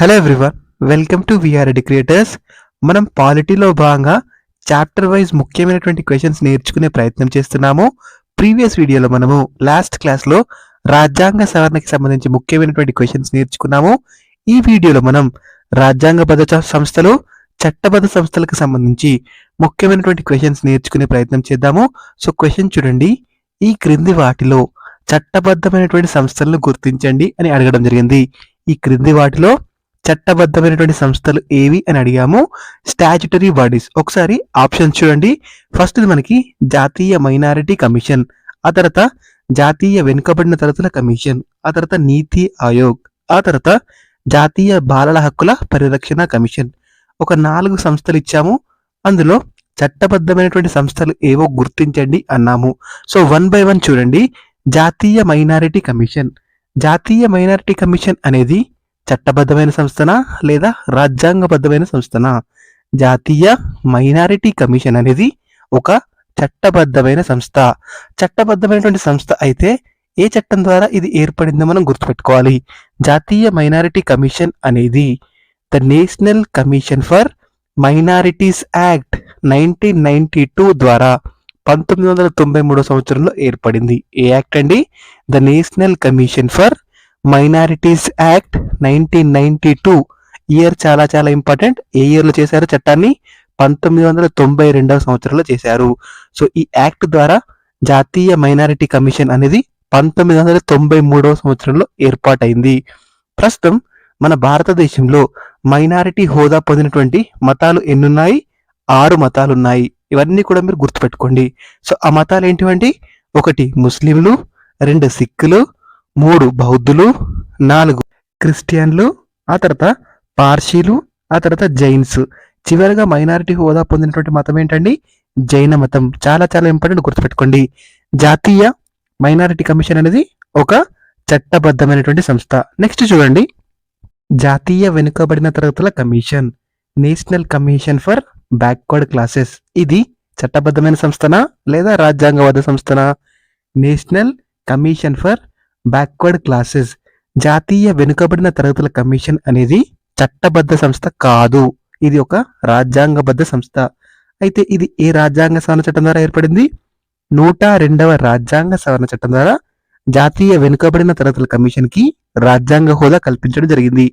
Hello everyone welcome to VRD creators మనం పాలిటీలో భాగంగా చాప్టర్ వైజ్ ముఖ్యమైనటువంటి క్వశ్చన్స్ నేర్చుకునే ప్రయత్నం చేస్తున్నాము. ప్రీవియస్ వీడియోలో మనము లాస్ట్ క్లాస్లో రాజ్యాంగ సవరణకి సంబంధించి ముఖ్యమైనటువంటి క్వశ్చన్స్ నేర్చుకున్నాము. ఈ వీడియోలో మనం రాజ్యాంగబద్ధ సంస్థలు చట్టబద్ధ సంస్థలకు సంబంధించి ముఖ్యమైనటువంటి క్వశ్చన్స్ నేర్చుకునే ప్రయత్నం చేద్దాము. సో క్వశ్చన్ చూడండి. ఈ క్రింది వాటిలో చట్టబద్ధమైనటువంటి సంస్థలను గుర్తించండి అని అడగడం జరిగింది. ఈ క్రింది వాటిలో చట్టబద్ధమైనటువంటి సంస్థలు ఏవి అని అడిగాము. స్టాచ్యుటరీ బాడీస్ ఒకసారి ఆప్షన్స్ చూడండి. ఫస్ట్ మనకి జాతీయ మైనారిటీ కమిషన్ ఆ తర్వాత జాతీయ వెనుకబడిన తరగతుల కమిషన్ ఆ తర్వాత నీతి ఆయోగ్. ఆ తర్వాత జాతీయ బాలల హక్కుల పరిరక్షణ కమిషన్ ఒక నాలుగు సంస్థలు ఇచ్చాము. అందులో చట్టబద్ధమైనటువంటి సంస్థలు ఏవో గుర్తించండి అన్నాము. సో వన్ బై వన్ చూడండి. జాతీయ మైనారిటీ కమిషన్ జాతీయ మైనారిటీ కమిషన్ అనేది చట్టబద్ధమైన సంస్థనా లేదా రాజ్యాంగబద్ధమైన సంస్థనా? జాతీయ మైనారిటీ కమిషన్ అనేది ఒక చట్టబద్ధమైన సంస్థ. చట్టబద్ధమైనటువంటి సంస్థ అయితే ఏ చట్టం ద్వారా ఇది ఏర్పడిందో మనం గుర్తుపెట్టుకోవాలి. జాతీయ మైనారిటీ కమిషన్ అనేది the national commission for minorities act nineteen ninety two ద్వారా పంతొమ్మిది వందల తొంభై మూడో సంవత్సరంలో ఏర్పడింది. ఏ యాక్ట్ అండి? The national commission for minorities act nineteen ninety two year చాలా చాలా ఇంపార్టెంట్. ఏ ఇయర్లో చేశారు చట్టాన్ని? పంతొమ్మిది వందల తొంభై రెండవ సంవత్సరంలో చేశారు. సో ఈ యాక్ట్ ద్వారా జాతీయ మైనారిటీ కమిషన్ అనేది పంతొమ్మిది వందల తొంభై మూడవ సంవత్సరంలో ఏర్పాటైంది. ప్రస్తుతం మన భారతదేశంలో మైనారిటీ హోదా పొందినటువంటి మతాలు ఎన్నున్నాయి? ఆరు మతాలు ఉన్నాయి ఇవన్నీ కూడా మీరు గుర్తుపెట్టుకోండి. సో ఆ మతాలు ఏంటివంటి ఒకటి ముస్లింలు రెండు సిక్కులు మూడు బౌద్ధులు నాలుగు క్రిస్టియన్లు ఆ తర్వాత పార్సీలు ఆ తర్వాత జైన్స్. చివరిగా మైనారిటీ హోదా పొందినటువంటి మతం ఏంటండి? జైన మతం. చాలా చాలా ఇంపార్టెంట్ గుర్తుపెట్టుకోండి. జాతీయ మైనారిటీ కమిషన్ అనేది ఒక చట్టబద్ధమైనటువంటి సంస్థ. నెక్స్ట్ చూడండి. జాతీయ వెనుకబడిన తరగతుల commission. National commission for backward classes. ఇది చట్టబద్ధమైన సంస్థనా లేదా రాజ్యాంగబద్ధ సంస్థనా? National commission for backward classes జాతీయ వెనుకబడిన తరగతుల కమిషన్ అనేది చట్టబద్ధ సంస్థ కాదు. ఇది ఒక రాజ్యాంగబద్ధ సంస్థ. అయితే ఇది ఏ రాజ్యాంగ సవరణ చట్టం ద్వారా ఏర్పడింది? నూట రెండవ రాజ్యాంగ సవరణ చట్టం ద్వారా జాతీయ వెనుకబడిన తరగతుల కమిషన్కి రాజ్యాంగ హోదా కల్పించడం జరిగింది.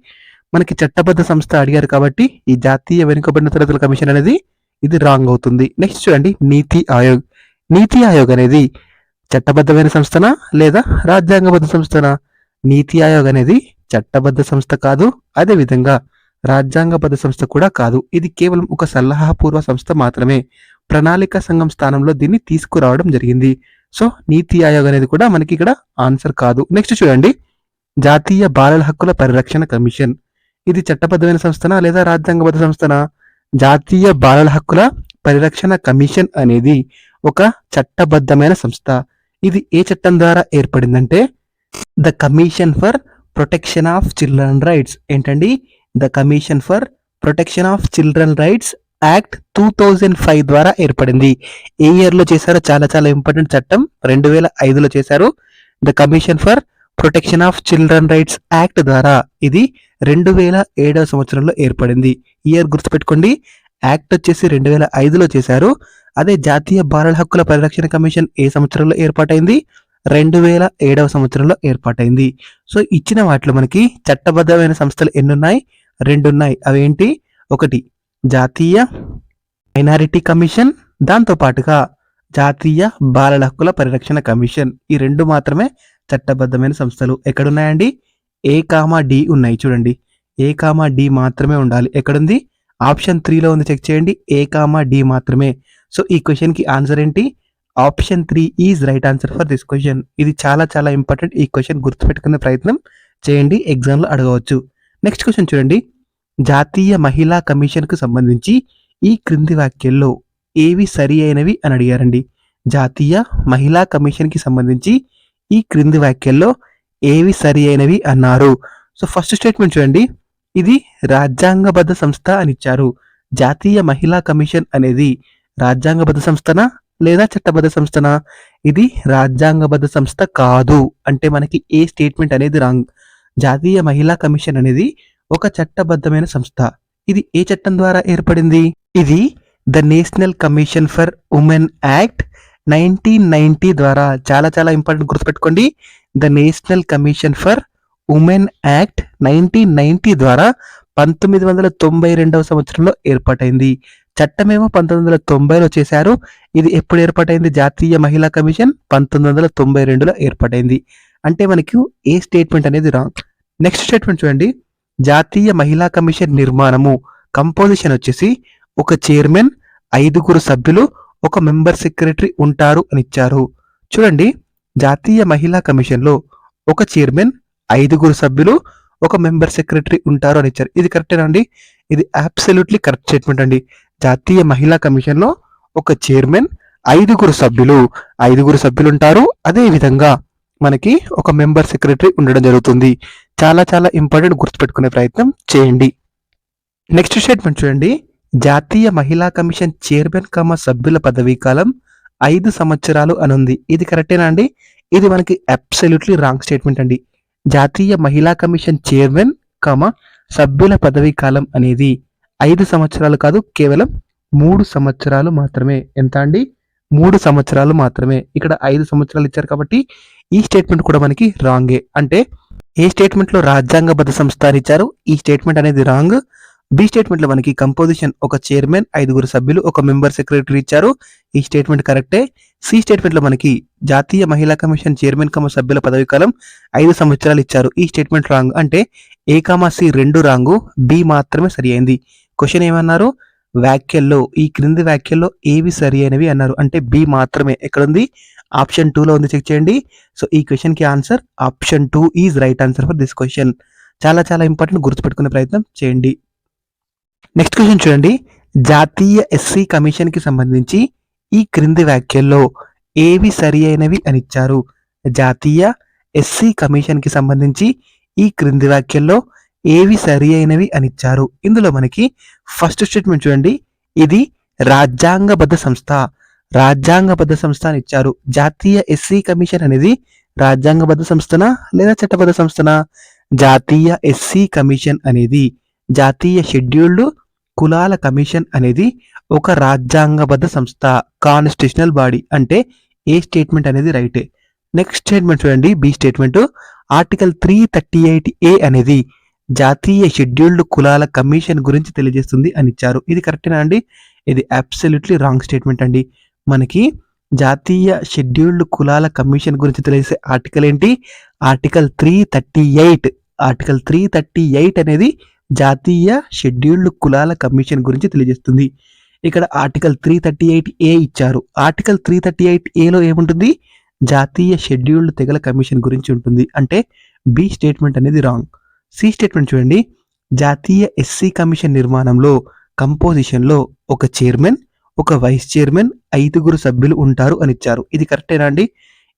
మనకి చట్టబద్ధ సంస్థ అడిగారు కాబట్టి ఈ జాతీయ వెనుకబడిన తరగతుల కమిషన్ అనేది ఇది రాంగ్ అవుతుంది. నెక్స్ట్ చూడండి నీతి ఆయోగ్. నీతి ఆయోగ్ అనేది చట్టబద్ధమైన సంస్థనా లేదా రాజ్యాంగబద్ధ సంస్థనా? నీతి ఆయోగ్ అనేది చట్టబద్ధ సంస్థ కాదు అదే విధంగా రాజ్యాంగబద్ధ సంస్థ కూడా కాదు. ఇది కేవలం ఒక సలహాపూర్వ సంస్థ మాత్రమే. ప్రణాళిక సంఘం స్థానంలో దీన్ని తీసుకురావడం జరిగింది. సో నీతి ఆయోగ్ అనేది కూడా మనకి ఇక్కడ ఆన్సర్ కాదు. నెక్స్ట్ చూడండి. జాతీయ బాలల హక్కుల పరిరక్షణ కమిషన్. ఇది చట్టబద్ధమైన సంస్థనా లేదా రాజ్యాంగబద్ధ సంస్థనా? జాతీయ బాలల హక్కుల పరిరక్షణ కమిషన్ అనేది ఒక చట్టబద్ధమైన సంస్థ. ఇది ఏ చట్టం ద్వారా ఏర్పడిందంటే the commission for protection of children rights. ఏంటండి? The commission for protection of children rights act two thousand five ద్వారా ఏర్పడింది. ఏ ఇయర్లో చేశారో చాలా చాలా ఇంపార్టెంట్ చట్టం. రెండు వేల ఐదులో చేశారు. The commission for protection of children rights act ద్వారా ఇది రెండు వేల ఏడవ సంవత్సరంలో ఏర్పడింది. ఇయర్ గుర్తుపెట్టుకోండి. యాక్ట్ వచ్చేసి రెండు వేల ఐదులో చేశారు. అదే జాతీయ బాలల హక్కుల పరిరక్షణ కమిషన్ ఏ సంవత్సరంలో ఏర్పాటైంది? రెండు వేల ఏడవ సంవత్సరంలో ఏర్పాటైంది. సో ఇచ్చిన వాటిలో మనకి చట్టబద్ధమైన సంస్థలు ఎన్నున్నాయి? రెండు ఉన్నాయి అవేంటి? ఒకటి జాతీయ మైనారిటీ కమిషన్. దాంతో పాటుగా జాతీయ బాలల హక్కుల పరిరక్షణ కమిషన్. ఈ రెండు మాత్రమే చట్టబద్ధమైన సంస్థలు. ఎక్కడున్నాయండి? ఏ కామా డి ఉన్నాయి చూడండి. ఏ కామా డి మాత్రమే ఉండాలి. ఎక్కడుంది? ఆప్షన్ త్రీలో ఉంది చెక్ చేయండి. ఏ కామా డి మాత్రమే. సో ఈ క్వశ్చన్కి ఆన్సర్ ఏంటి? Option three is right answer for this question ఇది చాలా చాలా ఇంపార్టెంట్ ఈ క్వశ్చన్ గుర్తుపెట్టుకునే ప్రయత్నం చేయండి. ఎగ్జామ్లో అడగవచ్చు. నెక్స్ట్ క్వశ్చన్ చూడండి. జాతీయ మహిళా కమిషన్కు సంబంధించి ఈ క్రింది వాక్యాల్లో ఏవి సరి అయినవి అని అడిగారండి. జాతీయ మహిళా కమిషన్కి సంబంధించి ఈ క్రింది వాక్యాల్లో ఏవి సరి అయినవి అన్నారు. సో ఫస్ట్ స్టేట్మెంట్ చూడండి. ఇది రాజ్యాంగబద్ధ సంస్థ అని ఇచ్చారు. జాతీయ మహిళా కమిషన్ అనేది రాజ్యాంగబద్ధ సంస్థనా లేదా చట్టబద్ధ సంస్థనా? ఇది రాజ్యాంగబద్ధ సంస్థ కాదు అంటే మనకి ఏ స్టేట్మెంట్ అనేది రాంగ్. జాతీయ మహిళా కమిషన్ అనేది ఒక చట్టబద్ధమైన సంస్థ. ఇది ఏ చట్టం ద్వారా ఏర్పడింది? ఇది the national commission for women act nineteen ninety ద్వారా. చాలా చాలా ఇంపార్టెంట్ గుర్తుపెట్టుకోండి. The national commission for women act nineteen ninety ద్వారా పంతొమ్మిది వందల తొంభై రెండవ సంవత్సరంలో ఏర్పాటైంది. చట్టమేమో పంతొమ్మిది వందల తొంభైలో చేశారు. ఇది ఎప్పుడు ఏర్పాటైంది? జాతీయ మహిళా కమిషన్ పంతొమ్మిది వందల తొంభై రెండులో ఏర్పాటైంది. అంటే మనకి ఏ స్టేట్మెంట్ అనేది రాంగ్ నెక్స్ట్ స్టేట్మెంట్ చూడండి. జాతీయ మహిళా కమిషన్ నిర్మాణము. కంపోజిషన్ వచ్చేసి ఒక చైర్మన్ ఐదుగురు సభ్యులు ఒక మెంబర్ సెక్రటరీ ఉంటారు అని ఇచ్చారు. చూడండి. జాతీయ మహిళా కమిషన్లో ఒక చైర్మన్ ఐదుగురు సభ్యులు ఒక మెంబర్ సెక్రటరీ ఉంటారు అని ఇచ్చారు. ఇది కరెక్టేనా అండి? ఇది అబ్సల్యూట్లీ కరెక్ట్ స్టేట్మెంట్ అండి. జాతీయ మహిళా కమిషన్లో ఒక చైర్మన్ ఐదుగురు సభ్యులు ఐదుగురు సభ్యులు ఉంటారు. అదే విధంగా మనకి ఒక మెంబర్ సెక్రటరీ ఉండడం జరుగుతుంది. చాలా చాలా ఇంపార్టెంట్ గుర్తుపెట్టుకునే ప్రయత్నం చేయండి. నెక్స్ట్ స్టేట్మెంట్ చూడండి. జాతీయ మహిళా కమిషన్ చైర్మన్ కమ సభ్యుల పదవీ కాలం ఐదు సంవత్సరాలు అనుంది. ఇది కరెక్టేనా అండి? ఇది మనకి అబ్సల్యూట్లీ రాంగ్ స్టేట్మెంట్ అండి. జాతీయ మహిళా కమిషన్ చైర్మన్ కమ సభ్యుల పదవీ కాలం అనేది ఐదు సంవత్సరాలు కాదు కేవలం మూడు సంవత్సరాలు మాత్రమే. ఎంత అండి? మూడు సంవత్సరాలు మాత్రమే. ఇక్కడ ఐదు సంవత్సరాలు ఇచ్చారు కాబట్టి ఈ స్టేట్మెంట్ కూడా మనకి రాంగే. అంటే ఏ స్టేట్మెంట్లో రాజ్యాంగబద్ధ సంస్థ అని ఇచ్చారు? ఈ స్టేట్మెంట్ అనేది రాంగ్. బి స్టేట్మెంట్లో మనకి కంపోజిషన్ ఒక చైర్మన్ ఐదుగురు సభ్యులు ఒక మెంబర్ సెక్రటరీ ఇచ్చారు. ఈ స్టేట్మెంట్ కరెక్టే సి స్టేట్మెంట్లో మనకి జాతీయ మహిళా కమిషన్ చైర్మన్ కమ సభ్యుల పదవి కాలం ఐదు సంవత్సరాలు ఇచ్చారు. ఈ స్టేట్మెంట్ రాంగ్ అంటే ఏ కామా సి రెండు రాంగు బి మాత్రమే సరి అయింది. క్వశ్చన్ ఏమన్నారు? వ్యాఖ్యల్లో ఈ క్రింది వ్యాఖ్యల్లో ఏవి సరి అయినవి అన్నారు. అంటే బి మాత్రమే. ఎక్కడుంది? ఆప్షన్లో ఉంది. చెక్ చేయండి. సో ఈ క్వశ్చన్కి answer option two is right answer for this question చాలా చాలా ఇంపార్టెంట్ గుర్తుపెట్టుకునే ప్రయత్నం చేయండి. నెక్స్ట్ క్వశ్చన్ చూడండి. జాతీయ ఎస్సీ కమిషన్కి సంబంధించి ఈ క్రింది వ్యాఖ్యల్లో ఏవి సరి అయినవి అని ఇచ్చారు? జాతీయ ఎస్సీ కమిషన్కి సంబంధించి ఈ క్రింది వ్యాఖ్యల్లో ఏవి సరి అయినవి అని ఇచ్చారు? ఇందులో మనకి ఫస్ట్ స్టేట్మెంట్ చూడండి. ఇది రాజ్యాంగబద్ధ సంస్థ. రాజ్యాంగబద్ధ సంస్థ అని ఇచ్చారు. జాతీయ ఎస్సీ కమిషన్ అనేది రాజ్యాంగబద్ధ సంస్థనా లేదా చట్టబద్ధ సంస్థనా? జాతీయ ఎస్సీ కమిషన్ అనేది జాతీయ షెడ్యూల్డ్ కులాల కమిషన్ అనేది ఒక రాజ్యాంగబద్ధ సంస్థ కాన్స్టిట్యూషనల్ బాడీ అంటే ఏ స్టేట్మెంట్ అనేది రైటే నెక్స్ట్ స్టేట్మెంట్ చూడండి B statement article three thirty eight A అనేది జాతీయ షెడ్యూల్డ్ కులాల కమిషన్ గురించి తెలియజేస్తుంది అని ఇచ్చారు. ఇది కరెక్టేనా అండి? ఇది అబ్సల్యూట్లీ రాంగ్ స్టేట్మెంట్ అండి. మనకి జాతీయ షెడ్యూల్డ్ కులాల కమిషన్ గురించి తెలిసే ఆర్టికల్ ఏంటి? Article three thirty eight article three thirty eight అనేది జాతీయ షెడ్యూల్డ్ కులాల కమిషన్ గురించి తెలియజేస్తుంది. ఇక్కడ article three thirty eight A ఇచ్చారు. ఆర్టికల్ త్రీ థర్టీ ఎయిట్ ఏలో ఏముంటుంది? జాతీయ షెడ్యూల్డ్ తెగల కమిషన్ గురించి ఉంటుంది. అంటే బి స్టేట్మెంట్ అనేది రాంగ్. సి స్టేట్మెంట్ చూడండి. జాతీయ ఎస్సీ కమిషన్ నిర్మాణంలో కంపోజిషన్లో ఒక చైర్మన్ ఒక వైస్ చైర్మన్ ఐదుగురు సభ్యులు ఉంటారు అని ఇచ్చారు. ఇది కరెక్టేనా అండి?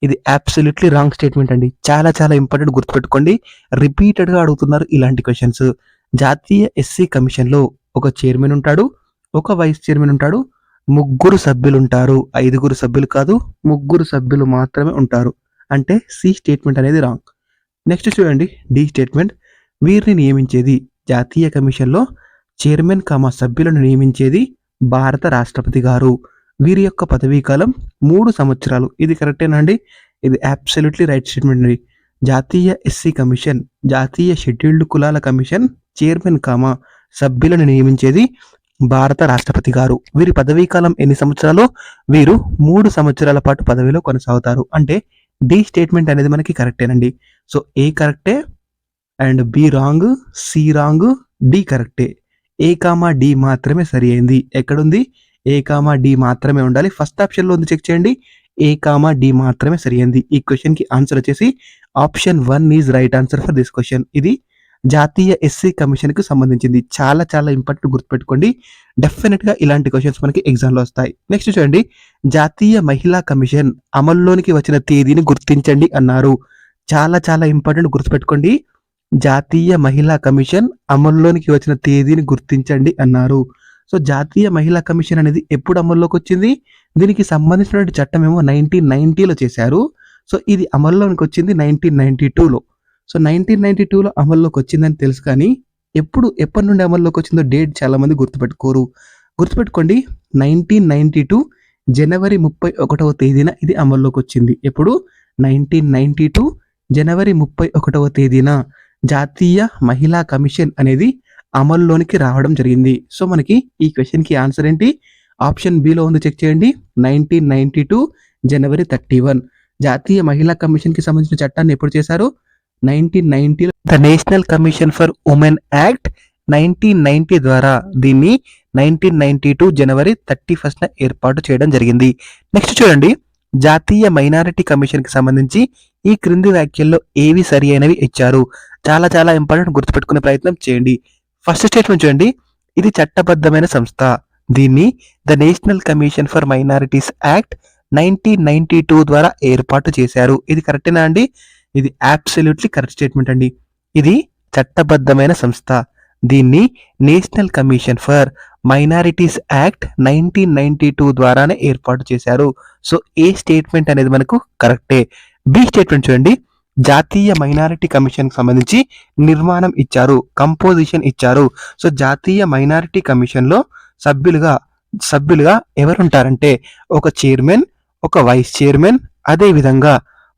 ఇది అబ్సల్యూట్లీ రాంగ్ స్టేట్మెంట్ అండి. చాలా చాలా ఇంపార్టెంట్ గుర్తుపెట్టుకోండి. రిపీటెడ్గా అడుగుతున్నారు ఇలాంటి క్వశ్చన్స్. జాతీయ ఎస్సీ కమిషన్లో ఒక చైర్మన్ ఉంటాడు ఒక వైస్ చైర్మన్ ఉంటాడు ముగ్గురు సభ్యులు ఉంటారు ఐదుగురు సభ్యులు కాదు ముగ్గురు సభ్యులు మాత్రమే ఉంటారు. అంటే సి స్టేట్మెంట్ అనేది రాంగ్. నెక్స్ట్ చూడండి డి స్టేట్మెంట్. వీరిని నియమించేది జాతీయ కమిషన్లో చైర్మన్ కమ సభ్యులను నియమించేది భారత రాష్ట్రపతి గారు. వీరి యొక్క పదవీ కాలం మూడు సంవత్సరాలు. ఇది కరెక్టేనా అండి? ఇది అబ్సల్యూట్లీ రైట్ స్టేట్మెంట్ అండి. జాతీయ ఎస్సీ కమిషన్ జాతీయ షెడ్యూల్డ్ కులాల కమిషన్ చైర్మన్ కామా సభ్యులను నియమించేది భారత రాష్ట్రపతి గారు. వీరి పదవీ కాలం ఎన్ని సంవత్సరాలు? వీరు మూడు సంవత్సరాల పాటు పదవిలో కొనసాగుతారు. అంటే డి స్టేట్మెంట్ అనేది మనకి కరెక్టేనండి. సో ఏ కరెక్టే? And B wrong C wrong D కరెక్టే. ఏ కామా డి మాత్రమే సరి అయింది. ఎక్కడుంది? ఏ కామా డి మాత్రమే ఉండాలి. ఫస్ట్ ఆప్షన్లో ఉంది చెక్ చేయండి. ఏ కామా డి మాత్రమే సరి అయింది. ఈ క్వశ్చన్కి ఆన్సర్ వచ్చేసి option one is right answer for this question. ఇది జాతీయ ఎస్సీ కమిషన్కి సంబంధించింది. చాలా చాలా ఇంపార్టెంట్ గుర్తుపెట్టుకోండి. డెఫినెట్గా ఇలాంటి క్వశ్చన్స్ మనకి ఎగ్జామ్లో వస్తాయి. నెక్స్ట్ చూడండి. జాతీయ మహిళా కమిషన్ అమల్లోనికి వచ్చిన తేదీని గుర్తించండి అన్నారు. చాలా చాలా ఇంపార్టెంట్ గుర్తుపెట్టుకోండి. జాతీయ మహిళా కమిషన్ అమల్లోనికి వచ్చిన తేదీని గుర్తించండి అన్నారు. సో జాతీయ మహిళా కమిషన్ అనేది ఎప్పుడు అమల్లోకి వచ్చింది? దీనికి సంబంధించినటువంటి చట్టం ఏమో నైన్టీన్ నైన్టీలో చేశారు. సో ఇది అమల్లోనికి వచ్చింది నైన్టీన్ నైన్టీ టూలో. సో నైన్టీన్ నైన్టీ టూలో అమల్లోకి వచ్చిందని తెలుసు కానీ ఎప్పుడు ఎప్పటి నుండి అమల్లోకి వచ్చిందో డేట్ చాలా మంది గుర్తుపెట్టుకోరు. గుర్తుపెట్టుకోండి నైన్టీన్ నైన్టీ టూ జనవరి ముప్పై ఒకటవ తేదీన ఇది అమల్లోకి వచ్చింది. ఎప్పుడు? నైన్టీన్ నైన్టీ టూ జనవరి ముప్పై ఒకటవ తేదీన జాతీయ మహిళా కమిషన్ అనేది అమల్లోనికి రావడం జరిగింది. సో మనకి ఈ క్వశ్చన్కి ఆన్సర్ ఏంటి? ఆప్షన్ బిలో ఉంది చెక్ చేయండి. నైన్టీన్ నైన్టీ టూ జనవరి థర్టీ వన్ జాతీయ మహిళా కమిషన్కి సంబంధించిన చట్టాన్ని ఎప్పుడు చేశారు? Nineteen నైన్టీలో the national commission for women act nineteen ninety ద్వారా దీన్ని నైన్టీన్ నైన్టీ టూ జనవరి థర్టీ ఫస్ట్న ఏర్పాటు చేయడం జరిగింది. నెక్స్ట్ చూడండి. జాతీయ మైనారిటీ కమిషన్కి సంబంధించి ఈ క్రింది వ్యాఖ్యల్లో ఏవి సరి అయినవి ఇచ్చారు. చాలా చాలా ఇంపార్టెంట్ గుర్తుపెట్టుకునే ప్రయత్నం చేయండి. ఫస్ట్ స్టేట్మెంట్ చూడండి. ఇది చట్టబద్ధమైన సంస్థ. దీన్ని the national commission for minorities act nineteen ninety two ద్వారా ఏర్పాటు చేశారు. ఇది కరెక్టేనా అండి? ఇది అబ్సల్యూట్లీ కరెక్ట్ స్టేట్మెంట్ అండి. ఇది చట్టబద్ధమైన సంస్థ. దీన్ని national commission for minorities act nineteen ninety two ద్వారానే ఏర్పాటు చేశారు. సో ఏ స్టేట్మెంట్ అనేది మనకు కరెక్టే బి స్టేట్మెంట్ చూడండి. జాతీయ మైనారిటీ కమిషన్ సంబంధించి నిర్మాణం ఇచ్చారు కంపోజిషన్ ఇచ్చారు. సో జాతీయ మైనారిటీ కమిషన్లో సభ్యులుగా సభ్యులుగా ఎవరుంటారంటే ఒక చైర్మన్ ఒక వైస్ చైర్మన్ అదే విధంగా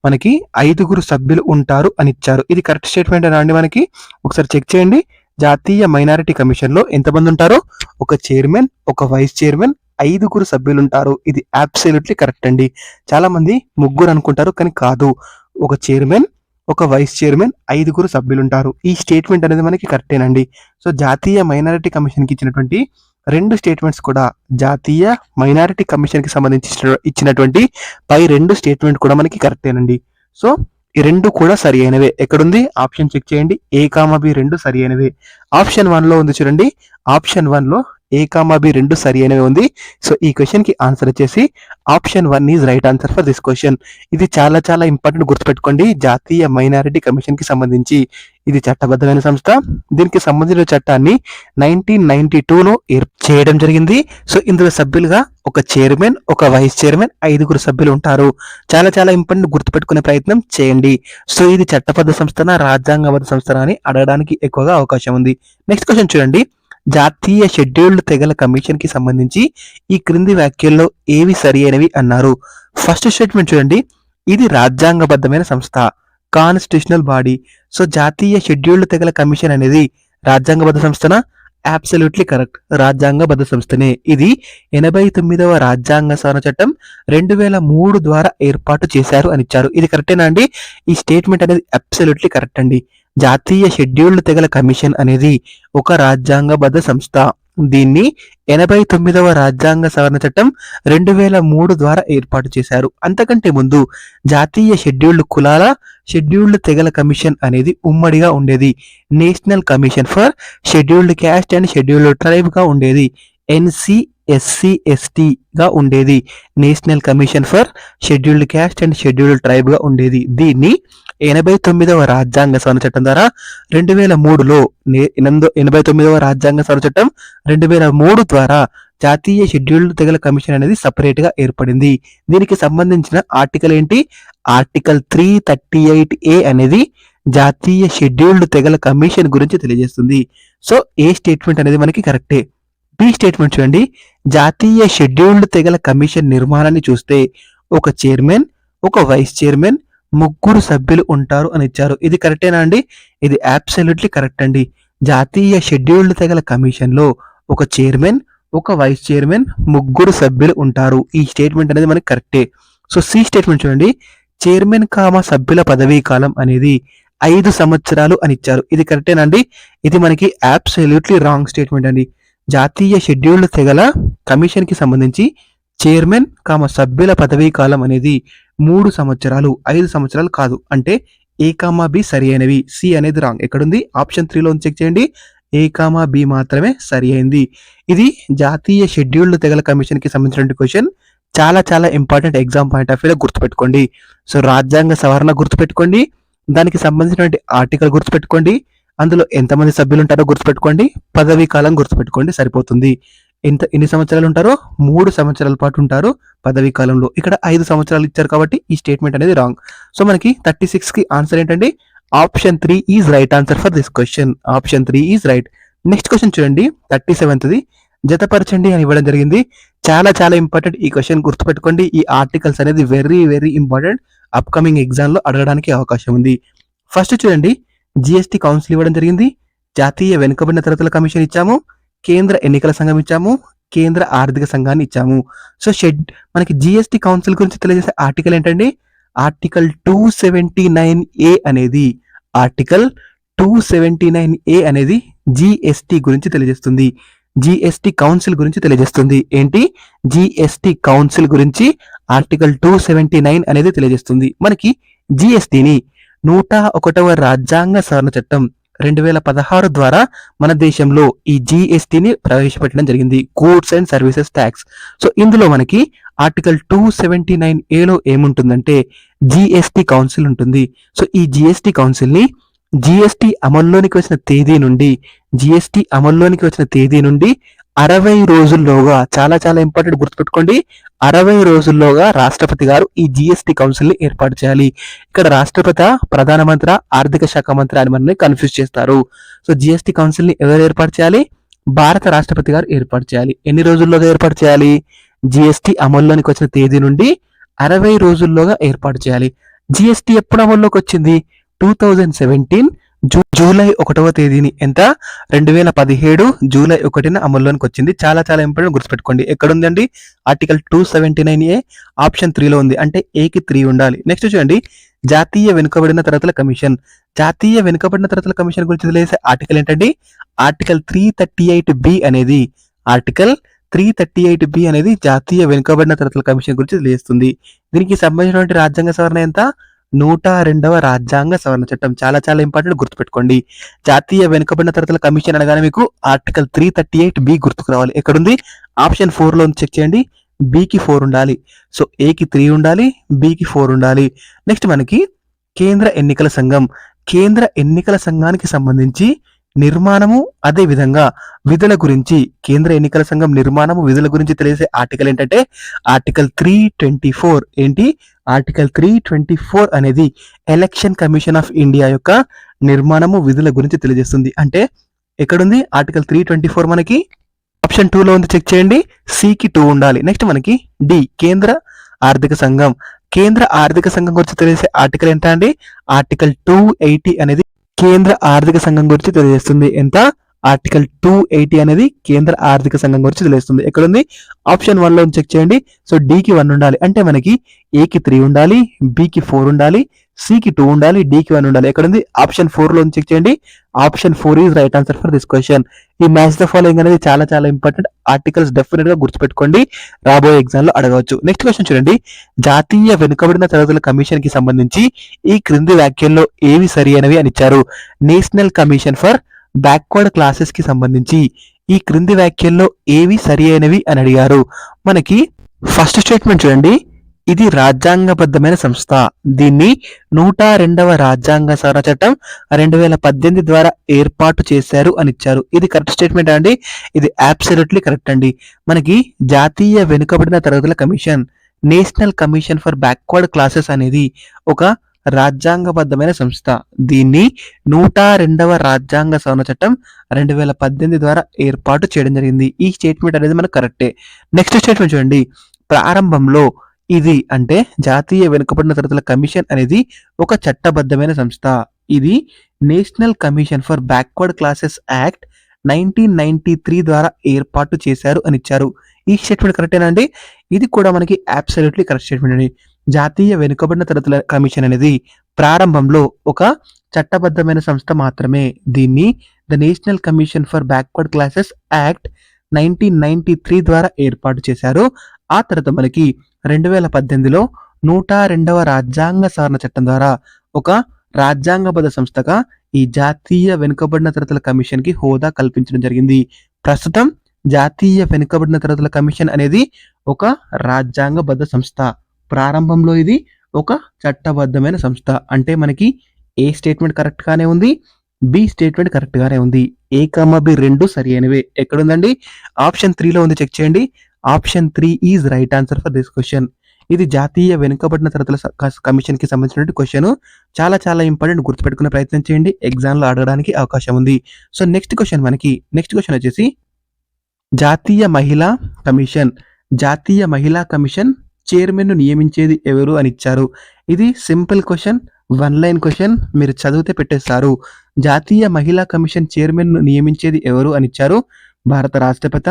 మనకి ఐదుగురు సభ్యులు ఉంటారు అని ఇచ్చారు. ఇది కరెక్ట్ స్టేట్మెంట్ అండి మనకి? ఒకసారి చెక్ చేయండి. జాతీయ మైనారిటీ కమిషన్లో ఎంతమంది ఉంటారో? ఒక చైర్మన్ ఒక వైస్ చైర్మన్ ఐదుగురు సభ్యులు ఉంటారు. ఇది అబ్సల్యూట్లీ కరెక్ట్ అండి. చాలా మంది ముగ్గురు అనుకుంటారు కానీ కాదు. ఒక చైర్మన్ ఒక వైస్ చైర్మన్ ఐదుగురు సభ్యులు ఉంటారు. ఈ స్టేట్మెంట్ అనేది మనకి కరెక్టేనండి సో జాతీయ మైనారిటీ కమిషన్కి ఇచ్చినటువంటి రెండు స్టేట్మెంట్స్ కూడా జాతీయ మైనారిటీ కమిషన్కి సంబంధించి ఇచ్చినటువంటి పై రెండు స్టేట్మెంట్ కూడా మనకి కరెక్టేనండి సో ఈ రెండు కూడా సరి అయినవే. ఎక్కడుంది? ఆప్షన్ చెక్ చేయండి. ఏ కామా బి రెండు సరి అయినవే. ఆప్షన్ వన్లో ఉంది చూడండి. ఆప్షన్ వన్లో ఏ కామా బి రెండు సరి అయినవి ఉంది. సో ఈ క్వశ్చన్కి ఆన్సర్ వచ్చేసి option one is right answer for this question ఇది చాలా చాలా ఇంపార్టెంట్ గుర్తుపెట్టుకోండి. జాతీయ మైనారిటీ కమిషన్కి సంబంధించి ఇది చట్టబద్ధమైన సంస్థ. దీనికి సంబంధించిన చట్టాన్ని నైన్టీన్ నైన్టీ టూలో చేయడం జరిగింది. సో ఇందులో సభ్యులుగా ఒక చైర్మన్ ఒక వైస్ చైర్మన్ ఐదుగురు సభ్యులు ఉంటారు. చాలా చాలా ఇంపార్టెంట్ గుర్తుపెట్టుకునే ప్రయత్నం చేయండి. సో ఇది చట్టబద్ధ సంస్థన రాజ్యాంగబద్ధ సంస్థన అని అడగడానికి ఎక్కువగా అవకాశం ఉంది. నెక్స్ట్ క్వశ్చన్ చూడండి. జాతీయ షెడ్యూల్డ్ తెగల కమిషన్కి సంబంధించి ఈ క్రింది వ్యాఖ్యల్లో ఏవి సరి అయినవి అన్నారు. ఫస్ట్ స్టేట్మెంట్ చూడండి. ఇది రాజ్యాంగబద్ధమైన సంస్థ. Constitutional body. సో జాతీయ షెడ్యూల్డ్ తెగల కమిషన్ అనేది రాజ్యాంగబద్ధ సంస్థన? Absolutely correct. రాజ్యాంగబద్ధ సంస్థనే. ఇది ఎనభై తొమ్మిదవ రాజ్యాంగ సవరణ చట్టం రెండు వేల మూడు ద్వారా ఏర్పాటు చేశారు అని ఇచ్చారు. ఇది కరెక్టేనా అండి? ఈ స్టేట్మెంట్ అనేది అబ్సల్యూట్లీ కరెక్ట్ అండి. జాతీయ షెడ్యూల్డ్ తెగల కమిషన్ అనేది ఒక రాజ్యాంగబద్ధ సంస్థ. దీన్ని ఎనభై తొమ్మిదవ రాజ్యాంగ సవరణ చట్టం రెండు వేల మూడు ద్వారా ఏర్పాటు చేశారు. అంతకంటే ముందు జాతీయ షెడ్యూల్డ్ కులాల షెడ్యూల్డ్ తెగల కమిషన్ అనేది ఉమ్మడిగా ఉండేది. National commission for scheduled caste and scheduled ట్రైబ్గా ఉండేది. ఎన్సి ఎస్సీ ఎస్టీగా ఉండేది. National commission for scheduled caste and scheduled ట్రైబ్గా ఉండేది. దీన్ని ఎనభై తొమ్మిదవ రాజ్యాంగ సవరణ చట్టం ద్వారా రెండు వేల మూడులో ఎనభై తొమ్మిదవ రాజ్యాంగ సవరణ చట్టం రెండు వేల మూడు ద్వారా జాతీయ షెడ్యూల్డ్ తెగల కమిషన్ అనేది సపరేట్గా ఏర్పడింది. దీనికి సంబంధించిన ఆర్టికల్ ఏంటి? Article three thirty eight A అనేది జాతీయ షెడ్యూల్డ్ తెగల కమిషన్ గురించి తెలియజేస్తుంది. సో ఏ స్టేట్మెంట్ అనేది మనకి కరెక్టే? బి స్టేట్మెంట్ చూడండి. జాతీయ షెడ్యూల్డ్ తెగల కమిషన్ నిర్మాణాన్ని చూస్తే ఒక చైర్మన్ ఒక వైస్ చైర్మన్ ముగ్గురు సభ్యులు ఉంటారు అని ఇచ్చారు. ఇది కరెక్టేనా అండి? ఇది అబ్సల్యూట్లీ కరెక్ట్ అండి. జాతీయ షెడ్యూల్డ్ తెగల కమిషన్లో ఒక చైర్మన్ ఒక వైస్ చైర్మన్ ముగ్గురు సభ్యులు ఉంటారు. ఈ స్టేట్మెంట్ అనేది మనకి కరెక్టే సో సి స్టేట్మెంట్ చూడండి. చైర్మన్ కామ సభ్యుల పదవీ కాలం అనేది ఐదు సంవత్సరాలు అని ఇచ్చారు. ఇది కరెక్టేనా అండి? ఇది మనకి అబ్సల్యూట్లీ రాంగ్ స్టేట్మెంట్ అండి. జాతీయ షెడ్యూల్డ్ తెగల కమిషన్కి సంబంధించి చైర్మన్ కామ సభ్యుల పదవీ కాలం అనేది మూడు సంవత్సరాలు ఐదు సంవత్సరాలు కాదు. అంటే ఏ కామా బి సరి అయినవి. సి అనేది రాంగ్. ఎక్కడుంది? ఆప్షన్ త్రీలో చెక్ చేయండి. ఏ కామా బి మాత్రమే సరి అయింది. ఇది జాతీయ షెడ్యూల్డ్ తెగల కమిషన్కి సంబంధించిన క్వశ్చన్. చాలా చాలా ఇంపార్టెంట్ ఎగ్జామ్ పాయింట్ ఆఫ్ వ్యూలో గుర్తుపెట్టుకోండి. సో రాజ్యాంగ సవరణ గుర్తుపెట్టుకోండి. దానికి సంబంధించినటువంటి ఆర్టికల్ గుర్తుపెట్టుకోండి. అందులో ఎంతమంది సభ్యులు ఉంటారో గుర్తుపెట్టుకోండి. పదవీ కాలం గుర్తుపెట్టుకోండి. సరిపోతుంది. ఎంత ఎన్ని సంవత్సరాలు ఉంటారో? మూడు సంవత్సరాల పాటు ఉంటారు పదవీ కాలంలో. ఇక్కడ ఐదు సంవత్సరాలు ఇచ్చారు కాబట్టి ఈ స్టేట్మెంట్ అనేది రాంగ్ సో మనకి థర్టీ సిక్స్కి ఆన్సర్ ఏంటండి? Option three is right answer for this question option three is right next question చూడండి. థర్టీ సెవెంత్ది జతపరచండి అని ఇవ్వడం జరిగింది. చాలా చాలా ఇంపార్టెంట్ ఈ క్వశ్చన్ గుర్తుపెట్టుకోండి. ఈ ఆర్టికల్స్ అనేది వెరీ వెరీ ఇంపార్టెంట్ అప్కమింగ్ ఎగ్జామ్లో అడగడానికి అవకాశం ఉంది. ఫస్ట్ చూడండి. జిఎస్టి కౌన్సిల్ ఇవ్వడం జరిగింది. జాతీయ వెనుకబడిన తరగతుల కమిషన్ ఇచ్చాము. కేంద్ర ఎన్నికల సంఘం ఇచ్చాము కేంద్ర ఆర్థిక సంఘాన్ని ఇచ్చాము. సో షెడ్ మనకి జిఎస్టి కౌన్సిల్ గురించి తెలియజేసే ఆర్టికల్ ఏంటండి? Article two seventy nine A అనేది article two seventy nine A అనేది జిఎస్టి గురించి తెలియజేస్తుంది. జిఎస్టి కౌన్సిల్ గురించి తెలియజేస్తుంది. ఏంటి? జిఎస్టి కౌన్సిల్ గురించి ఆర్టికల్ టూ సెవెంటీ నైన్ అనేది తెలియజేస్తుంది. మనకి జిఎస్టిని నూట ఒకటవ రాజ్యాంగ సవరణ చట్టం రెండు వేల పదహారు ద్వారా మన దేశంలో ఈ జిఎస్టిని ప్రవేశపెట్టడం జరిగింది. Goods and services tax so ఇందులో మనకి ఆర్టికల్ టూ సెవెంటీ నైన్ ఏలో ఏముంటుందంటే జిఎస్టి కౌన్సిల్ ఉంటుంది. సో ఈ జిఎస్టి కౌన్సిల్ని జిఎస్టి అమల్లోనికి వచ్చిన తేదీ నుండి జిఎస్టి అమల్లోనికి వచ్చిన తేదీ నుండి అరవై రోజుల్లోగా చాలా చాలా ఇంపార్టెంట్ గుర్తుపెట్టుకోండి. అరవై రోజుల్లోగా రాష్ట్రపతి గారు ఈ జిఎస్టి కౌన్సిల్ని ఏర్పాటు చేయాలి. ఇక్కడ రాష్ట్రపతి ప్రధానమంత్రి ఆర్థిక శాఖ మంత్రి అని మనల్ని కన్ఫ్యూజ్ చేస్తారు. సో జిఎస్టి కౌన్సిల్ని ఎవరు ఏర్పాటు చేయాలి? భారత రాష్ట్రపతి గారు ఏర్పాటు చేయాలి. ఎన్ని రోజుల్లోగా ఏర్పాటు చేయాలి? జిఎస్టి అమల్లోనికి వచ్చిన తేదీ నుండి అరవై రోజుల్లోగా ఏర్పాటు చేయాలి. జిఎస్టి ఎప్పుడు అమల్లోకి వచ్చింది? టూ థౌజండ్ సెవెంటీన్ జూలై ఒకటవ తేదీని ఎంత? రెండు వేల పదిహేడు జూలై ఒకటిన అమల్లోనికి వచ్చింది. చాలా చాలా ఇంపార్టెంట్ గుర్తుపెట్టుకోండి. ఎక్కడ ఉందండి article two seventy nine A option త్రీలో ఉంది. అంటే ఏకి త్రీ ఉండాలి. నెక్స్ట్ చూడండి. జాతీయ వెనుకబడిన తరగతుల కమిషన్. జాతీయ వెనుకబడిన తరగతుల కమిషన్ గురించి తెలిసే ఆర్టికల్ ఏంటండి? Article three thirty eight B అనేది article three thirty eight B అనేది జాతీయ వెనుకబడిన తరగతుల కమిషన్ గురించి తెలియజేస్తుంది. దీనికి సంబంధించినటువంటి రాజ్యాంగ సవరణ ఎంత? నూట రెండవ రాజ్యాంగ సవరణ చట్టం. చాలా చాలా ఇంపార్టెంట్ గుర్తుపెట్టుకోండి. జాతీయ వెనుకబడిన తరగతుల కమిషన్ అనగానే మీకు article three thirty eight B గుర్తుకు రావాలి. ఎక్కడుంది? ఆప్షన్ ఫోర్లో చెక్ చేయండి. బికి ఫోర్ ఉండాలి. సో ఏకి త్రీ ఉండాలి? బికి ఫోర్ ఉండాలి. నెక్స్ట్ మనకి కేంద్ర ఎన్నికల సంఘం. కేంద్ర ఎన్నికల సంఘానికి సంబంధించి నిర్మాణము అదే విధంగా విధుల గురించి కేంద్ర ఎన్నికల సంఘం నిర్మాణము విధుల గురించి తెలిసే ఆర్టికల్ ఏంటంటే ఆర్టికల్ త్రీ ట్వంటీ ఫోర్ ఏంటి? ఆర్టికల్ త్రీ ట్వంటీ ఫోర్ అనేది ఎలక్షన్ కమిషన్ ఆఫ్ ఇండియా యొక్క నిర్మాణము విధుల గురించి తెలియజేస్తుంది. అంటే ఎక్కడుంది? ఆర్టికల్ త్రీ ట్వంటీ ఫోర్ మనకి ఆప్షన్లో ఉంది. చెక్ చేయండి. సికి టూ ఉండాలి. నెక్స్ట్ మనకి డి కేంద్ర ఆర్థిక సంఘం. కేంద్ర ఆర్థిక సంఘం గురించి తెలిసే ఆర్టికల్ ఎంత అండి ఆర్టికల్ టూ ఎయిటీ అనేది కేంద్ర ఆర్థిక సంఘం గురించి తెలియజేస్తుంది. ఎంత? ఆర్టికల్ టూ ఎయిటీ అనేది కేంద్ర ఆర్థిక సంఘం గురించి తెలియజేస్తుంది. ఎక్కడుంది? ఆప్షన్ వన్లో చెక్ చేయండి. సో డికి వన్ ఉండాలి. అంటే మనకి ఏకి త్రీ ఉండాలి బికి ఫోర్ ఉండాలి సికి టూ ఉండాలి డికి వన్ ఉండాలి. ఎక్కడ ఉంది ఆప్షన్ ఫోర్లో చెక్ చేయండి. Option four is right answer for this question ఈ మ్యాచ్ ద ఫాలోయింగ్ అనేది చాలా చాలా ఇంపార్టెంట్ ఆర్టికల్స్ డెఫినెట్గా గుర్తుపెట్టుకోండి. రాబోయే ఎగ్జామ్లో అడగవచ్చు. నెక్స్ట్ క్వశ్చన్ చూడండి. జాతీయ వెనుకబడిన తరగతుల కమిషన్కి సంబంధించి ఈ క్రింది వ్యాఖ్యల్లో ఏవి సరి అయినవి అని ఇచ్చారు. నేషనల్ కమిషన్ ఫర్ బ్యాక్వర్డ్ క్లాసెస్కి సంబంధించి ఈ క్రింది వ్యాఖ్యల్లో ఏవి సరి అయినవి అని అడిగారు. మనకి ఫస్ట్ స్టేట్మెంట్ చూడండి. ఇది రాజ్యాంగబద్ధమైన సంస్థ. దీన్ని నూట రెండవ రాజ్యాంగ సవరణ చట్టం రెండు వేల పద్దెనిమిది ద్వారా ఏర్పాటు చేశారు అని ఇచ్చారు. ఇది కరెక్ట్ స్టేట్మెంట్ అండి? ఇది అబ్సల్యూట్లీ కరెక్ట్ అండి. మనకి జాతీయ వెనుకబడిన తరగతుల commission national commission for backward classes అనేది ఒక రాజ్యాంగబద్ధమైన సంస్థ. దీన్ని నూట రెండవ రాజ్యాంగ సవరణ చట్టం రెండు వేల పద్దెనిమిది ద్వారా ఏర్పాటు చేయడం జరిగింది. ఈ స్టేట్మెంట్ అనేది మనకు కరెక్టే నెక్స్ట్ స్టేట్మెంట్ చూడండి. ప్రారంభంలో ఇది అంటే జాతీయ వెనుకబడిన తరగతుల కమిషన్ అనేది ఒక చట్టబద్ధమైన సంస్థ. ఇది national commission for backward classes act nineteen ninety three ద్వారా ఏర్పాటు చేశారు అని ఇచ్చారు. ఈ స్టేట్మెంట్ కరెక్టేనా అండి? ఇది కూడా మనకి అబ్సల్యూట్లీ కరెక్ట్ స్టేట్మెంట్ అండి. జాతీయ వెనుకబడిన తరగతుల కమిషన్ అనేది ప్రారంభంలో ఒక చట్టబద్ధమైన సంస్థ మాత్రమే. దీన్ని the national commission for backward classes act nineteen ninety three ద్వారా ఏర్పాటు చేశారు. ఆ తర్వాత మనకి రెండు వేల పద్దెనిమిదిలో నూట రెండవ రాజ్యాంగ సవరణ చట్టం ద్వారా ఒక రాజ్యాంగబద్ధ సంస్థగా ఈ జాతీయ వెనుకబడిన తరగతుల కమిషన్కి హోదా కల్పించడం జరిగింది. ప్రస్తుతం జాతీయ వెనుకబడిన తరగతుల కమిషన్ అనేది ఒక రాజ్యాంగబద్ధ సంస్థ. ప్రారంభంలో ఇది ఒక చట్టబద్ధమైన సంస్థ. అంటే మనకి ఏ స్టేట్మెంట్ కరెక్ట్ గానే ఉంది బి స్టేట్మెంట్ కరెక్ట్ గానే ఉంది. ఏ కమ్మ బి రెండు సరి అయినవే. ఎక్కడుందండి? ఆప్షన్ త్రీలో ఉంది. చెక్ చేయండి. Option three is right answer for this question. ఇది జాతీయ వెనుకబడిన తరగతుల కమిషన్కి సంబంధించిన క్వశ్చన్. చాలా చాలా ఇంపార్టెంట్ గుర్తుపెట్టుకునే ప్రయత్నం చేయండి. ఎగ్జామ్లో అడగడానికి అవకాశం ఉంది. సో నెక్స్ట్ క్వశ్చన్ మనకి నెక్స్ట్ క్వశ్చన్ వచ్చేసి జాతీయ మహిళా కమిషన్. జాతీయ మహిళా కమిషన్ చైర్మన్ను నియమించేది ఎవరు అని ఇచ్చారు? ఇది simple question one line question మీరు చదివితే పెట్టేస్తారు. జాతీయ మహిళా కమిషన్ చైర్మన్ను నియమించేది ఎవరు అని ఇచ్చారు? భారత రాష్ట్రపతి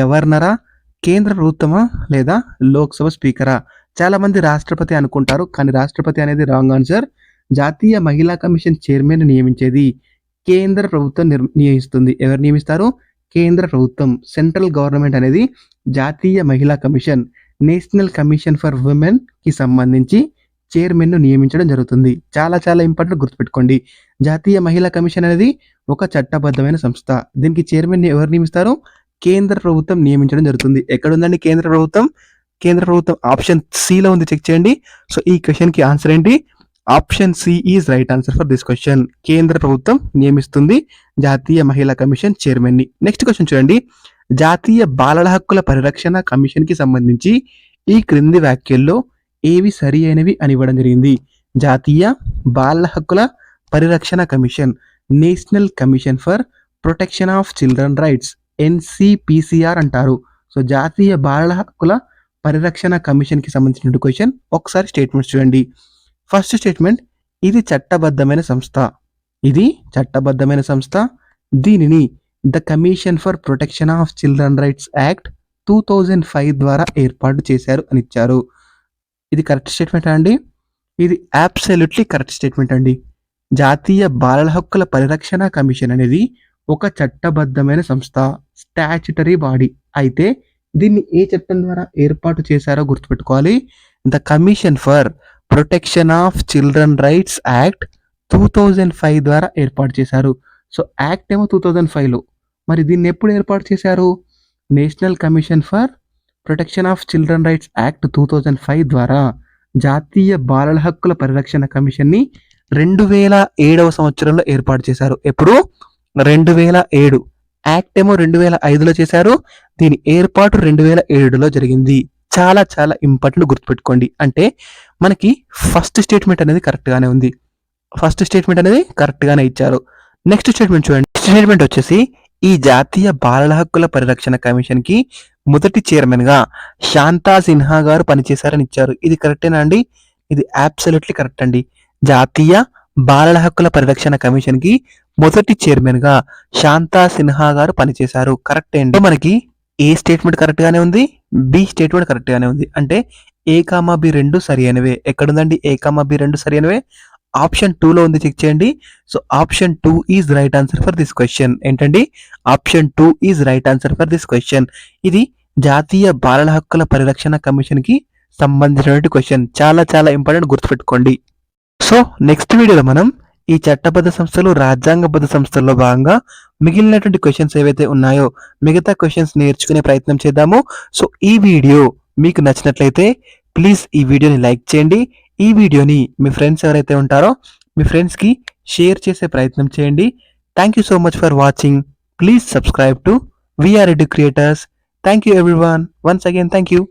గవర్నరా కేంద్ర ప్రభుత్వమా లేదా లోక్సభ స్పీకరా? చాలామంది రాష్ట్రపతి అనుకుంటారు కానీ రాష్ట్రపతి అనేది రాంగ్ ఆన్సర్. జాతీయ మహిళా కమిషన్ చైర్మన్ నియమించేది కేంద్ర ప్రభుత్వం నిర్- నియమిస్తుంది. ఎవరు నియమిస్తారు? కేంద్ర ప్రభుత్వం. సెంట్రల్ గవర్నమెంట్ అనేది జాతీయ మహిళా కమిషన్ నేషనల్ కమిషన్ ఫర్ ఉమెన్కి సంబంధించి చైర్మన్ను నియమించడం జరుగుతుంది. చాలా చాలా ఇంపార్టెంట్ గుర్తుపెట్టుకోండి. జాతీయ మహిళా కమిషన్ అనేది ఒక చట్టబద్ధమైన సంస్థ. దీనికి చైర్మన్ ఎవరు నియమిస్తారు? కేంద్ర ప్రభుత్వం నియమించడం జరుగుతుంది. ఎక్కడ ఉందండి కేంద్ర ప్రభుత్వం? కేంద్ర ప్రభుత్వం ఆప్షన్ సిలో ఉంది. చెక్ చేయండి. సో ఈ క్వశ్చన్కి ఆన్సర్ ఏంటి? Option C is right answer for this question కేంద్ర ప్రభుత్వం నియమిస్తుంది. జాతీయ మహిళా కమిషన్ చైర్మన్ని నెక్స్ట్ క్వశ్చన్ చూడండి. జాతీయ బాలల హక్కుల పరిరక్షణ కమిషన్కి సంబంధించి ఈ క్రింది వ్యాఖ్యల్లో ఏవి సరి అయినవి అని ఇవ్వడం జరిగింది. జాతీయ బాలల హక్కుల పరిరక్షణ commission national commission for protection of children rights. NCPCR అంటారు. సో జాతీయ బాలల హక్కుల పరిరక్షణ కమిషన్కి సంబంధించిన క్వశ్చన్. ఒకసారి స్టేట్మెంట్స్ చూడండి. ఫస్ట్ స్టేట్మెంట్ ఇది చట్టబద్ధమైన సంస్థ. ఇది చట్టబద్ధమైన సంస్థ. దీనిని the commission for protection of children rights act two thousand five ద్వారా ఏర్పాటు చేశారు అని ఇచ్చారు. ఇది కరెక్ట్ స్టేట్మెంట్ అండి? ఇది అబ్సల్యూట్లీ కరెక్ట్ స్టేట్మెంట్ అండి. జాతీయ బాలల హక్కుల పరిరక్షణ కమిషన్ అనేది ఒక చట్టబద్ధమైన సంస్థ స్టాచ్యుటరీ బాడీ అయితే దీన్ని ఏ చట్టం ద్వారా ఏర్పాటు చేశారో గుర్తుపెట్టుకోవాలి. The commission for protection of children rights act two thousand five ద్వారా ఏర్పాటు చేశారు. సో యాక్ట్ ఏమో టూ థౌజండ్ ఫైవ్లో మరి దీన్ని ఎప్పుడు ఏర్పాటు చేశారు? National commission for protection of children rights act two thousand five ద్వారా జాతీయ బాలల హక్కుల పరిరక్షణ కమిషన్ని రెండు వేల ఏడవ సంవత్సరంలో ఏర్పాటు చేశారు. ఎప్పుడు? రెండు వేల ఏడు. యాక్ట్ ఏమో రెండు వేల ఐదులో చేశారు. దీని ఏర్పాటు రెండు వేల ఏడులో జరిగింది. చాలా చాలా ఇంపార్టెంట్ గుర్తుపెట్టుకోండి. అంటే మనకి ఫస్ట్ స్టేట్మెంట్ అనేది కరెక్ట్గానే ఉంది. ఫస్ట్ స్టేట్మెంట్ అనేది కరెక్ట్గానే ఇచ్చారు. నెక్స్ట్ స్టేట్మెంట్ చూడండి. స్టేట్మెంట్ వచ్చేసి ఈ జాతీయ బాలల హక్కుల పరిరక్షణ కమిషన్కి మొదటి చైర్మన్గా శాంతా సిన్హా గారు పనిచేశారని ఇచ్చారు. ఇది కరెక్టేనా అండి? ఇది అబ్సల్యూట్లీ కరెక్ట్ అండి. జాతీయ బాలల హక్కుల పరిరక్షణ కమిషన్కి మొదటి చైర్మన్గా శాంతా సిన్హా గారు పనిచేశారు. కరెక్ట్ అండి మనకి ఏ స్టేట్మెంట్ కరెక్ట్ గానే ఉంది? బి స్టేట్మెంట్ కరెక్ట్ గానే ఉంది. అంటే ఏ కామా బి రెండు సరి అయినవే. ఎక్కడుందండి? ఏ కామా బి రెండు సరి అయినవే? ఆప్షన్ టూలో ఉంది చెక్ చేయండి. So option two is right answer for this question. ఏంటండి? Option two is right answer for this question. ఇది జాతీయ బాలల హక్కుల పరిరక్షణ కమిషన్కి సంబంధించినటువంటి క్వశ్చన్. చాలా చాలా ఇంపార్టెంట్ గుర్తుపెట్టుకోండి. సో నెక్స్ట్ వీడియోలో మనం ఈ చట్టబద్ధ సంస్థలు రాజ్యాంగబద్ధ సంస్థల్లో భాగంగా మిగిలినటువంటి క్వశ్చన్స్ ఏవైతే ఉన్నాయో మిగతా క్వశ్చన్స్ నేర్చుకునే ప్రయత్నం చేద్దాము. సో ఈ వీడియో మీకు నచ్చినట్లయితే ప్లీజ్ ఈ వీడియోని లైక్ చేయండి. ఈ వీడియోని మీ ఫ్రెండ్స్ ఎవరైతే ఉంటారో మీ ఫ్రెండ్స్కి షేర్ చేసే ప్రయత్నం చేయండి. Thank you so much for watching please subscribe to VR edu creators thank you everyone once again thank you